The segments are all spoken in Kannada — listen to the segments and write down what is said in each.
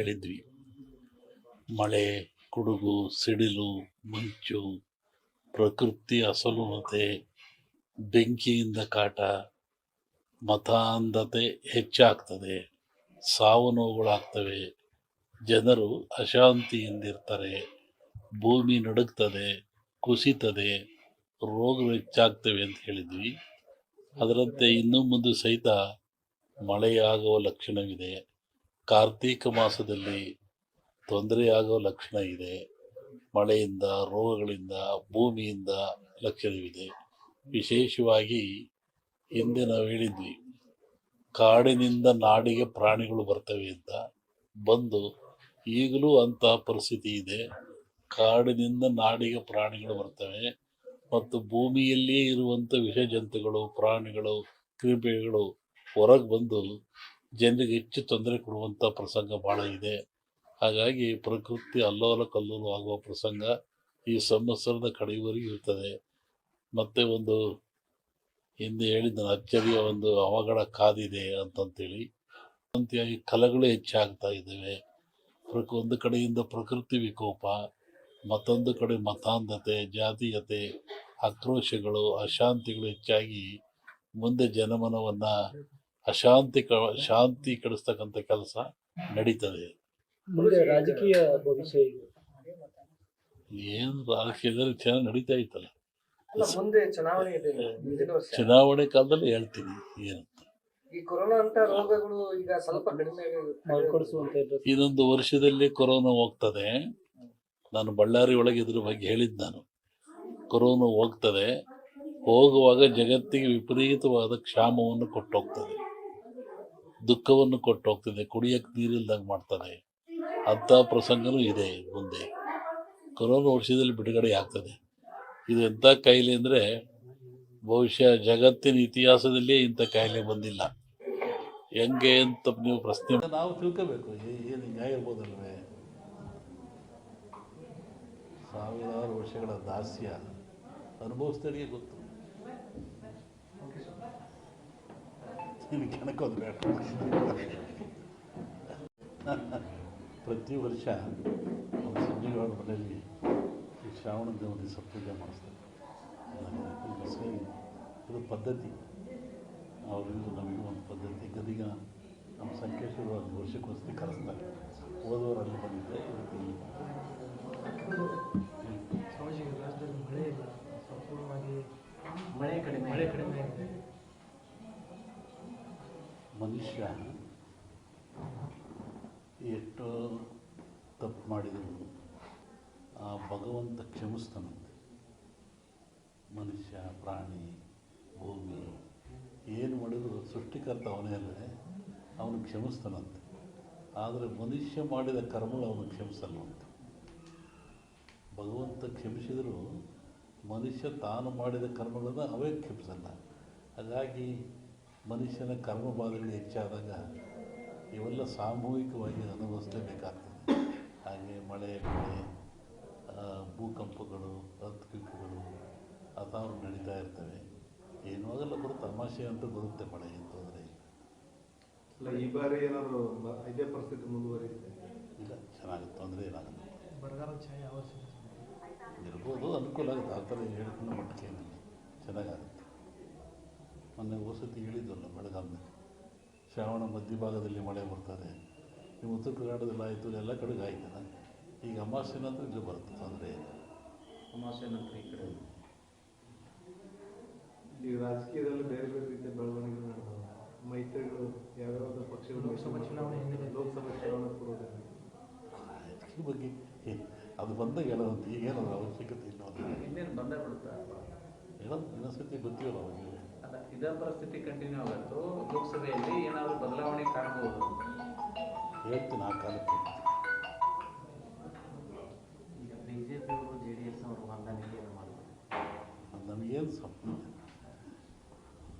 ಹೇಳಿದ್ವಿ. ಮಳೆ, ಕುಡುಗು, ಸಿಡಿಲು, ಮಂಚು, ಪ್ರಕೃತಿ, ಅಸಲುನತೆ, ಬೆಂಕಿಯಿಂದ ಕಾಟ, ಮತಾಂಧತೆ ಹೆಚ್ಚಾಗ್ತದೆ ಸಾವು ನೋವುಗಳಾಗ್ತವೆ ಜನರು ಅಶಾಂತಿಯಿಂದಿರ್ತಾರೆ, ಭೂಮಿ ನಡುಗ್ತದೆ, ಕುಸಿತದೆ ರೋಗಗಳು ಹೆಚ್ಚಾಗ್ತವೆ ಅಂತ ಹೇಳಿದ್ವಿ. ಅದರಂತೆ ಇನ್ನೂ ಮುಂದೆ ಸಹಿತ ಮಳೆಯಾಗುವ ಲಕ್ಷಣವಿದೆ. ಕಾರ್ತೀಕ ಮಾಸದಲ್ಲಿ ತೊಂದರೆಯಾಗುವ ಲಕ್ಷಣ ಇದೆ. ಮಳೆಯಿಂದ, ರೋಗಗಳಿಂದ, ಭೂಮಿಯಿಂದ ಲಕ್ಷಣವಿದೆ. ವಿಶೇಷವಾಗಿ ಹಿಂದೆ ನಾವು ಹೇಳಿದ್ವಿ, ಕಾಡಿನಿಂದ ನಾಡಿಗೆ ಪ್ರಾಣಿಗಳು ಬರ್ತವೆ ಅಂತ. ಬಂದು ಈಗಲೂ ಅಂತಹ ಪರಿಸ್ಥಿತಿ ಇದೆ. ಕಾಡಿನಿಂದ ನಾಡಿಗೆ ಪ್ರಾಣಿಗಳು ಬರ್ತವೆ ಮತ್ತು ಭೂಮಿಯಲ್ಲಿಯೇ ಇರುವಂಥ ವಿಷ ಜಂತುಗಳು ಪ್ರಾಣಿಗಳು, ಕ್ರಿಮಿಗಳು ಹೊರಗೆ ಬಂದು ಜನರಿಗೆ ಹೆಚ್ಚು ತೊಂದರೆ ಕೊಡುವಂಥ ಪ್ರಸಂಗ ಭಾಳ ಇದೆ. ಹಾಗಾಗಿ ಪ್ರಕೃತಿ ಅಲ್ಲೋಲ ಕಲ್ಲೋಲ ಆಗುವ ಪ್ರಸಂಗ ಈ ಸಂವತ್ಸರದ ಕಡೆಯವರೆಗೂ ಇರ್ತದೆ. ಮತ್ತು ಒಂದು ಹಿಂದೆ ಹೇಳಿದ ಅಚ್ಚರಿಯ ಒಂದು ಅವಘಡ ಕಾದಿದೆ ಅಂತಂತೇಳಿ. ಅಂತೆಯಾಗಿ ಕಲೆಗಳು ಹೆಚ್ಚಾಗ್ತಾ ಇದ್ದಾವೆ. ಪ್ರಕ, ಒಂದು ಕಡೆಯಿಂದ ಪ್ರಕೃತಿ ವಿಕೋಪ, ಮತ್ತೊಂದು ಕಡೆ ಮತಾಂಧತೆ, ಜಾತೀಯತೆ, ಆಕ್ರೋಶಗಳು, ಅಶಾಂತಿಗಳು ಹೆಚ್ಚಾಗಿ ಮುಂದೆ ಜನಮನವನ್ನು ಅಶಾಂತಿ ಕ ಶಾಂತಿ ಕಡಿಸ್ತಕ್ಕಂಥ ಕೆಲಸ ನಡೀತದೆ. ಮುಂದೆ ರಾಜಕೀಯ ಭವಿಷ್ಯ ಏನು ರಾಜಕೀಯದಲ್ಲಿ ಚೆನ್ನಾಗಿ ನಡೀತಾ ಇತ್ತಲ್ಲ. ಅಲ್ಲ ಮುಂದೆ ಚುನಾವಣೆ ಇದೆ. ಮುಂದಿನ ವರ್ಷ. ಚುನಾವಣೆ ಕಾಲದಲ್ಲಿ ಹೇಳ್ತೀನಿ ಏನು. ಈ ಕೊರೋನಾ ಅಂತ ರೋಗಗಳು ಈಗ ಸ್ವಲ್ಪ ಕಡಿಮೆ ಮರುಕಳಿಸುವಂತ ಇದ್ರೆ ಇದೊಂದು ವರ್ಷದಲ್ಲಿ ಕೊರೋನಾ ಹೋಗ್ತದೆ. ನಾನು ಬಳ್ಳಾರಿ ಒಳಗೆ ಇದ್ರ ಬಗ್ಗೆ ಹೇಳಿದ್ದು ನಾನು. ಕೊರೋನಾ ಹೋಗ್ತದೆ. ಹೋಗುವಾಗ ಜಗತ್ತಿಗೆ ವಿಪರೀತವಾದ ಕ್ಷಾಮವನ್ನು ಕೊಟ್ಟೋಗ್ತದೆ. ದುಃಖವನ್ನು ಕೊಟ್ಟು ಹೋಗ್ತದೆ ಕುಡಿಯಕ್ಕೆ ನೀರಿಲ್ದಂಗೆ ಮಾಡ್ತದೆ. ಅಂಥ ಪ್ರಸಂಗನೂ ಇದೆ ಮುಂದೆ. ಕೊರೋನಾ ವರ್ಷದಲ್ಲಿ ಬಿಡುಗಡೆ ಆಗ್ತದೆ. ಇದು ಎಂಥ ಕಾಯಿಲೆ ಅಂದರೆ ಬಹುಶಃ ಜಗತ್ತಿನ ಇತಿಹಾಸದಲ್ಲಿಯೇ ಇಂಥ ಕಾಯಿಲೆ ಬಂದಿಲ್ಲ. ಹೆಂಗೆ ಅಂತ ನೀವು ಪ್ರಶ್ನೆ ನಾವು ತಿಳ್ಕೋಬೇಕು ಏನು ಹಿಂಗಾಗಿರ್ಬೋದಲ್ವೇ ಸಾವಿರಾರು ವರ್ಷಗಳ ದಾಸ್ಯ ಅನುಭವಿಸ್ದರಿಗೆ ಗೊತ್ತು. ನಿನಗೆ ಕೆಣಕೋದು ಬೇಡ. ಪ್ರತಿ ವರ್ಷ ಸಂಜೆಗಳ ಮನೆಯಲ್ಲಿ ಈ ಶ್ರಾವಣ ದಿವಸ ಸತ್ಪೂಜೆ ಮಾಡಿಸ್ತಾರೆ. ನಮಗೆ ಇದು. ಪದ್ಧತಿ. ಅವರಿಗೂ ನಮಗೂ ಒಂದು ಪದ್ಧತಿ. ಗದಿಗ ನಮ್ಮ ಸಂಕೇಶ್ವರು ಒಂದು ವರ್ಷಕ್ಕೋಸ್ಕರ ಕರೆಸ್ತಾರೆ. ಓದೋರು ಅಲ್ಲಿ ಬಂದಿದ್ದೆ ರಾಜ್ಯದಲ್ಲಿ ಮಳೆ ಇಲ್ಲ. ಸಂಪೂರ್ಣವಾಗಿ ಮಳೆ ಕಡಿಮೆ ಮಳೆ ಕಡಿಮೆ ಆಗಿದೆ. ಮನುಷ್ಯ ಎಷ್ಟೋ ತಪ್ಪು ಮಾಡಿದ್ರು ಆ ಭಗವಂತ ಕ್ಷಮಿಸ್ತಾನಂತೆ. ಮನುಷ್ಯ, ಪ್ರಾಣಿ, ಭೂಮಿ, ಏನು ಮಾಡಿದ್ರು ಸೃಷ್ಟಿಕರ್ತ ಅವನೇ ಅಲ್ಲದೆ ಅವನು ಕ್ಷಮಿಸ್ತಾನಂತೆ. ಆದರೆ ಮನುಷ್ಯ ಮಾಡಿದ ಕರ್ಮಗಳು ಅವನು ಕ್ಷಮಿಸಲ್ವಂತೆ ಭಗವಂತ ಕ್ಷಮಿಸಿದರೂ ಮನುಷ್ಯ ತಾನು ಮಾಡಿದ ಕರ್ಮಗಳನ್ನು ಅವೇ ಕ್ಷಮಿಸಲ್ಲ. ಹಾಗಾಗಿ ಮನುಷ್ಯನ ಕರ್ಮ ಬಾಧೆಗಳು ಹೆಚ್ಚಾದಾಗ ಇವೆಲ್ಲ ಸಾಮೂಹಿಕವಾಗಿ ಅನುಭವಿಸಲೇಬೇಕಾಗ್ತದೆ ಹಾಗೆ ಮಳೆ ಬೆಳೆ ಭೂಕಂಪಗಳು ಅರ್ಥಕ್ವಿಕ್ಗಳು ಅಥಾವು ನಡೀತಾ ಇರ್ತವೆ. ಏನೂ ಆಗಲ್ಲ ಬರುತ್ತೆ ತಮಾಷೆ ಅಂತೂ ಬರುತ್ತೆ ಮಳೆ ಏನು ತೊಂದರೆ ಇಲ್ಲ. ಈ ಬಾರಿ ಏನಾದರೂ ಇದೇ ಪರಿಸ್ಥಿತಿ ಮುಂದುವರಿಯುತ್ತೆ? ಇಲ್ಲ ಚೆನ್ನಾಗುತ್ತೆ ತೊಂದರೆ ಏನಾಗುತ್ತೆ ಬರಗಾಲ ಛಾಯೆ ಇರ್ಬೋದು ಅನುಕೂಲ ಆಗುತ್ತೆ. ಆ ಥರ ಹೇಳ್ಕೊಂಡು ಮಟ್ಟಕ್ಕೆ ಏನಿಲ್ಲ. ಚೆನ್ನಾಗಾಗುತ್ತೆ. ಮೊನ್ನೆ ವಸತಿ ಇಳಿದಲ್ಲ ಬೆಳಗಾವಿನಲ್ಲಿ ಶ್ರಾವಣ ಮಧ್ಯಭಾಗದಲ್ಲಿ ಮಳೆ ಬರ್ತದೆ. ಈ ಉತ್ತರ ಕರ್ನಾಟಕದಲ್ಲಿ ಆಯಿತು ಎಲ್ಲ ಕಡೆಗೆ ಆಯ್ತಲ್ಲ ಈಗ ಅಮಾವಾಸ್ಯೆ ನಂತರ ಇಲ್ಲಿ ಬರುತ್ತೆ ತೊಂದರೆ ಅಮಾವಾಸ್ಯೆ ನಂತರ ಈ ಕಡೆ ಈ ರಾಜಕೀಯದಲ್ಲಿ ಬೇರೆ ಬೇರೆ ರೀತಿಯ ಬೆಳವಣಿಗೆ ನಡೆದವು. ಮೈತ್ರಿಗಳು ಯಾವ್ಯಾವ ಪಕ್ಷಗಳು ಲೋಕಸಭಾ ಚುನಾವಣೆ ಹಿನ್ನೆಲೆ. ಲೋಕಸಭಾ ಚುನಾವಣೆ ಪೂರ್ವದಲ್ಲಿ ಈ ಬಗ್ಗೆ ಅದು ಬಂದಾಗ ಹೇಳೋದು ಈಗೇನದು ಅವಶ್ಯಕತೆ ಇಲ್ಲ ಇನ್ನೇನು ಬಂದೇ ಬಿಡುತ್ತಾ? ಹೇಳೋದು ಇನ್ನೊಂದ್ಸತಿ ಗೊತ್ತಿಲ್ಲ ಅವಾಗ ಅಲ್ಲ ಇದೇ ಪರಿಸ್ಥಿತಿ ಕಂಟಿನ್ಯೂ ಆಗುತ್ತೋ ಲೋಕಸಭೆಯಲ್ಲಿ ಏನಾದರೂ ಬದಲಾವಣೆ ಕಾಣಬಹುದು ಹೇಳ್ತೀನಿ ಆ ಕಾಲಕ್ಕೆ ಈಗ ಬಿಜೆಪಿಯವರು ಜೆ ಡಿ ಎಸ್ ಅವರು ಹೊಂದಾಣಿಕೆ ಮಾಡಬೇಕು ಅದು ನಮಗೇನು ಸಂಬಂಧ ಇಲ್ಲ.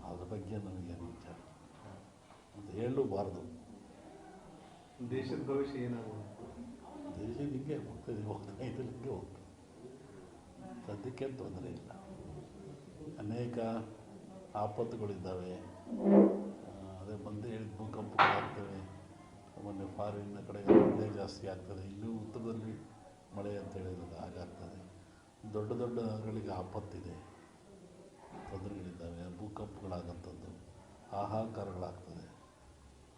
ಅದ್ರ ಬಗ್ಗೆ ನಮಗೇನು ವಿಚಾರ ಅಂತ ಹೇಳಬಾರ್ದು ದೇಶದ ಭವಿಷ್ಯ ಏನಾಗುತ್ತೆ ದೇಶ ಹಿಂಗೆ ಹೋಗ್ತದೆ ಹೋಗ್ತಾ ಇದ್ರೆ ಹಿಂಗೆ ಹೋಗ್ತದೆ. ಸದ್ಯಕ್ಕೆ ತೊಂದರೆ ಇಲ್ಲ. ಅನೇಕ ಆಪತ್ತುಗಳಿದ್ದಾವೆ. ಅದೇ ಬಂದೇ ಹೇಳಿದ ಭೂಕಂಪಗಳಾಗ್ತವೆ. ಮೊನ್ನೆ ಫಾರಿನ್ ಕಡೆ ಮಳೆ ಜಾಸ್ತಿ ಆಗ್ತದೆ. ಇಲ್ಲೂ ಉತ್ತರದಲ್ಲಿ ಮಳೆ ಅಂತ ಹೇಳಿರೋದು ಹಾಗಾಗ್ತದೆ ದೊಡ್ಡ ದೊಡ್ಡ ನಗರಗಳಿಗೆ ಆಪತ್ತಿದೆ. ತೊಂದರೆಗಳಿದ್ದಾವೆ. ಭೂಕಂಪಗಳಾಗಂಥದ್ದು ಹಾಹಾಕಾರಗಳಾಗ್ತದೆ.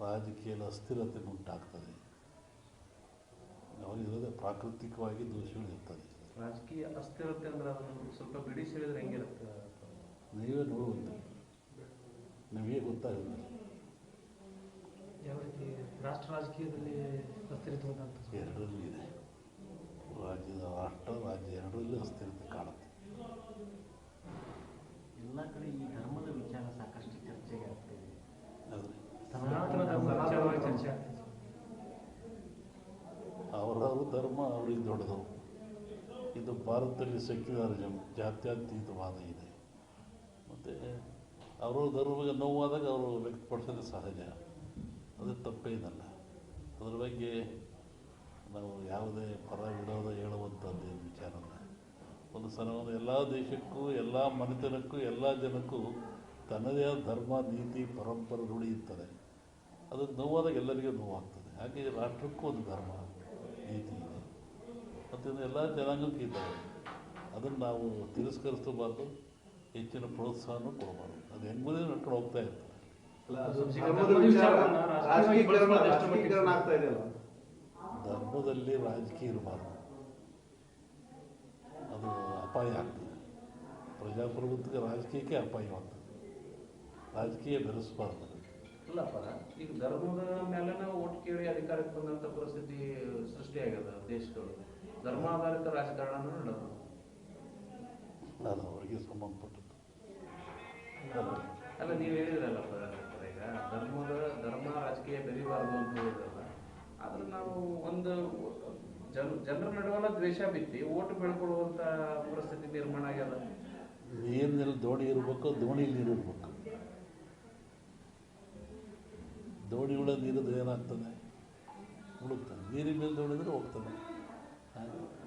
ರಾಜಕೀಯದ ಅಸ್ಥಿರತೆ ಉಂಟಾಗ್ತದೆ. ಅವರಿರೋದೇ ಪ್ರಾಕೃತಿಕವಾಗಿ ದೋಷಗಳಿರ್ತದೆ. ರಾಜಕೀಯ ಅಸ್ಥಿರತೆ ಅಂದ್ರೆ ಅದನ್ನು ಸ್ವಲ್ಪ ಬಿಡಿಸಿ ಹೇಳಿದ್ರೆ ಹೆಂಗಿರುತ್ತೆ? ನೀವೇ ನೋಡುವಂತೆ. ನಿಮಗೆ ಗೊತ್ತಾಗಿಲ್ಲ ಯಾವ ರೀತಿ ರಾಷ್ಟ್ರ ರಾಜಕೀಯದಲ್ಲಿ ಎರಡರಲ್ಲೂ ಇದೆ. ರಾಜ್ಯದ ರಾಷ್ಟ್ರ ರಾಜ್ಯ ಎರಡರಲ್ಲೂ ಅಸ್ಥಿರತೆ ಕಾಣುತ್ತೆ. ಎಲ್ಲ ಕಡೆ ಈ ಧರ್ಮದ ವಿಚಾರ ಸಾಕಷ್ಟು ಚರ್ಚೆಗೆ ಆಗ್ತಿದೆ. ಅವರವ್ರ ಧರ್ಮ ಅವ್ರಿಗೆ ದೊಡ್ಡದು. ಇದು ಭಾರತದಲ್ಲಿ ಸೆಕ್ಯುಲರಿಸಮ್ ಜಾತ್ಯಾತೀತವಾದ ಇದೆ. ಅವರ ಧರ್ಮಕ್ಕೆ ನೋವಾದಾಗ ಅವರು ವ್ಯಕ್ತಪಡಿಸೋದು ಸಹಜ. ಅದು ತಪ್ಪೇನಲ್ಲ. ಅದ್ರ ಬಗ್ಗೆ ನಾವು ಯಾವುದೇ ಪರ ವಿರೋಧ ಹೇಳುವಂಥದ್ದು ವಿಚಾರನ ಒಂದು ಸಲವನ್ನು ಎಲ್ಲ ದೇಶಕ್ಕೂ, ಎಲ್ಲ ಮನೆತನಕ್ಕೂ, ಎಲ್ಲ ಜನಕ್ಕೂ ತನ್ನದೇ ಆದ ಧರ್ಮ, ನೀತಿ, ಪರಂಪರೆ ದುಡಿಯುತ್ತದೆ. ಅದು ನೋವಾದಾಗ ಎಲ್ಲರಿಗೂ ನೋವಾಗ್ತದೆ. ಹಾಗೆ ರಾಷ್ಟ್ರಕ್ಕೂ ಒಂದು ಧರ್ಮ, ನೀತಿ ಇದೆ. ಮತ್ತು ಎಲ್ಲ ಜನಾಂಗಕ್ಕೂ ಇದ್ದಾವೆ ಅದನ್ನು ನಾವು ತಿರಸ್ಕರಿಸಬಾರ್ದು ಹೆಚ್ಚಿನ ಪ್ರೋತ್ಸಾಹನೂ ಕೊಡಬಾರ್ದು. ಅದು ಎಂಬುದೇ ನಡ್ಕೊಂಡು ಹೋಗ್ತಾ ಇರ್ತದೆ ಧರ್ಮದಲ್ಲಿ ರಾಜಕೀಯ ಇರಬಾರ್ದು. ಅದು ಅಪಾಯ ಆಗ್ತದೆ. ಪ್ರಜಾಪ್ರಭುತ್ವಕ್ಕೆ ರಾಜಕೀಯಕ್ಕೆ ಅಪಾಯವಾಗ್ತದೆ ರಾಜಕೀಯ ಬೆರೆಸಬಾರ್ದು. ಇಲ್ಲಪ್ಪ ಈಗ ಧರ್ಮದ ಮೇಲೆ ನಾವು ಓಟ್ ಕೇಳಿ ಅಧಿಕಾರಕ್ಕೆ ಬಂದಂತ ಪರಿಸ್ಥಿತಿ ಸೃಷ್ಟಿಯಾಗ್ಯದ ದೇಶದೊಳಗೆ. ಧರ್ಮಾಧಾರಿತ ರಾಜಕಾರಣ ನಡೆದು. ಅದು ಅವರಿಗೆ ಸಂಬಂಧಪಟ್ಟದ್ದು. ಅಲ್ಲ ನೀವು ಹೇಳಿದ್ರಲ್ಲ ಈಗ ಧರ್ಮದ ಧರ್ಮ ರಾಜಕೀಯ ಬೆರಿಬಾರ್ದು ಅಂತ ಹೇಳಿದ್ರಲ್ಲ ಆದ್ರೆ ನಾವು ಒಂದು ಜನ ಜನರ ನಡುವಲ್ಲ ದ್ವೇಷ ಬಿತ್ತಿ ಓಟು ಬೆಳ್ಕೊಳ್ಳುವಂತ ಪರಿಸ್ಥಿತಿ ನಿರ್ಮಾಣ ಆಗ್ಯದ? ನೀರಿನಲ್ಲಿ ದೋಣಿ ಇರಬೇಕು ದೋಣಿ ನೀರು ಇರಬೇಕು. ದೋಣಿ ಒಳಗೆ ನೀರಿದ್ರೆ ಏನಾಗ್ತದೆ? ಮುಳುಗ್ತದೆ. ನೀರಿನ ಮೇಲೆ ದೋಣಿದ್ರೆ ಹೋಗ್ತದೆ.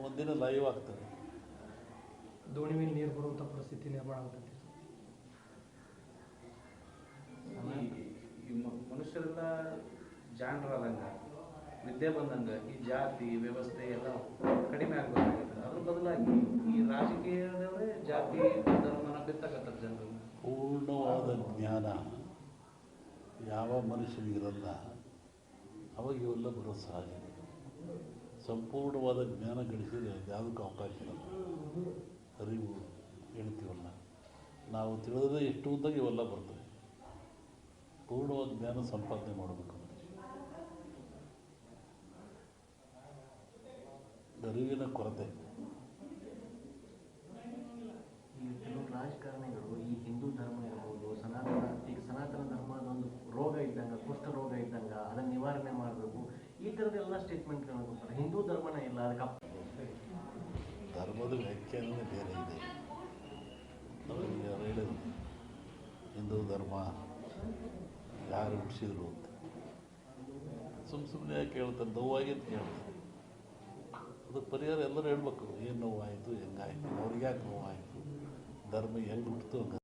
ಒಂದಿನ ಲೈವ್ ಆಗ್ತದೆ. ದೋಣಿ ಮೇಲೆ ನೀರು ಬರುವಂಥ ಪರಿಸ್ಥಿತಿ ನಿರ್ಮಾಣ ಆಗ್ತದೆ ಮನುಷ್ಯರೆಲ್ಲ ಜಾಣರಾದಂಗ ವಿದ್ಯೆ ಬಂದಂಗ ಈ ಜಾತಿ, ವ್ಯವಸ್ಥೆ ಎಲ್ಲ ಕಡಿಮೆ ಆಗ್ಬೇಕಾಗುತ್ತೆ. ಅದ್ರ ಬದಲಾಗಿ ಈ ರಾಜಕೀಯದವರೇ ಜಾತಿ, ಧರ್ಮನ ಬಿತ್ತಕತ್ತಾರೆ ಜನರು. ಪೂರ್ಣವಾದ ಜ್ಞಾನ ಯಾವ ಮನುಷ್ಯನಿಗಿರಲ್ಲ, ಅವಾಗ ಇವೆಲ್ಲ ಬರೋ ಸಹಜ. ಸಂಪೂರ್ಣವಾದ ಜ್ಞಾನ ಗಳಿಸಿದ್ರೆ ಯಾವುದಕ್ಕೂ ಅವಕಾಶ ಇಲ್ಲ. ಅರಿವು ಹೇಳ್ತೀವಲ್ಲ ನಾವು ತಿಳಿದ್ರೆ ಎಷ್ಟು ಉದ್ದಾಗ ಇವೆಲ್ಲ ಬರ್ತವೆ ಪೂರ್ಣವಾದ ಜ್ಞಾನ ಸಂಪಾದನೆ ಮಾಡಬೇಕು ಅರಿವಿನ ಕೊರತೆ. ಈ ಕೆಲವು ರಾಜಕಾರಣಿಗಳು ಈ ಹಿಂದೂ ಧರ್ಮ ಇರ್ಬೋದು ಸನಾತನ ಈಗ ಸನಾತನ ಧರ್ಮದ ಒಂದು ರೋಗ ಇದ್ದಂಗ ಕುಷ್ಠ ರೋಗ ಇದ್ದಂಗ ಅದನ್ನ ನಿವಾರಣೆ ಮಾಡಬೇಕು. ಈ ಥರದ್ದೆಲ್ಲ ಸ್ಟೇಟ್ಮೆಂಟ್ಗಳನ್ನು ಕೊಡ್ತಾರೆ. ಹಿಂದೂ ಧರ್ಮನೇ ಇಲ್ಲ ಅದಕ್ಕೆ ಧರ್ಮದ ವ್ಯಾಖ್ಯಾನವೇ ಬೇರೆ ಇದೆ. ಹೇಳಿದ್ರು? ಹಿಂದೂ ಧರ್ಮ. ಯಾರು ಹುಟ್ಟಿಸಿದ್ರು ಅಂತ. ಸುಮ್ ಸುಮ್ಮನೆ ಯಾಕೆ ಹೇಳ್ತಾರೆ? ನೋವಾಗಿ ಅಂತ ಕೇಳ್ತಾರೆ ಅದಕ್ಕೆ ಪರಿಹಾರ ಎಲ್ಲರೂ ಹೇಳ್ಬೇಕು. ಏನು ನೋವಾಯಿತು, ಹೆಂಗಾಯಿತು ಅವ್ರಿಗೆ ಯಾಕೆ ನೋವಾಯಿತು, ಧರ್ಮ ಹೆಂಗೆ ಹುಟ್ಟಿತು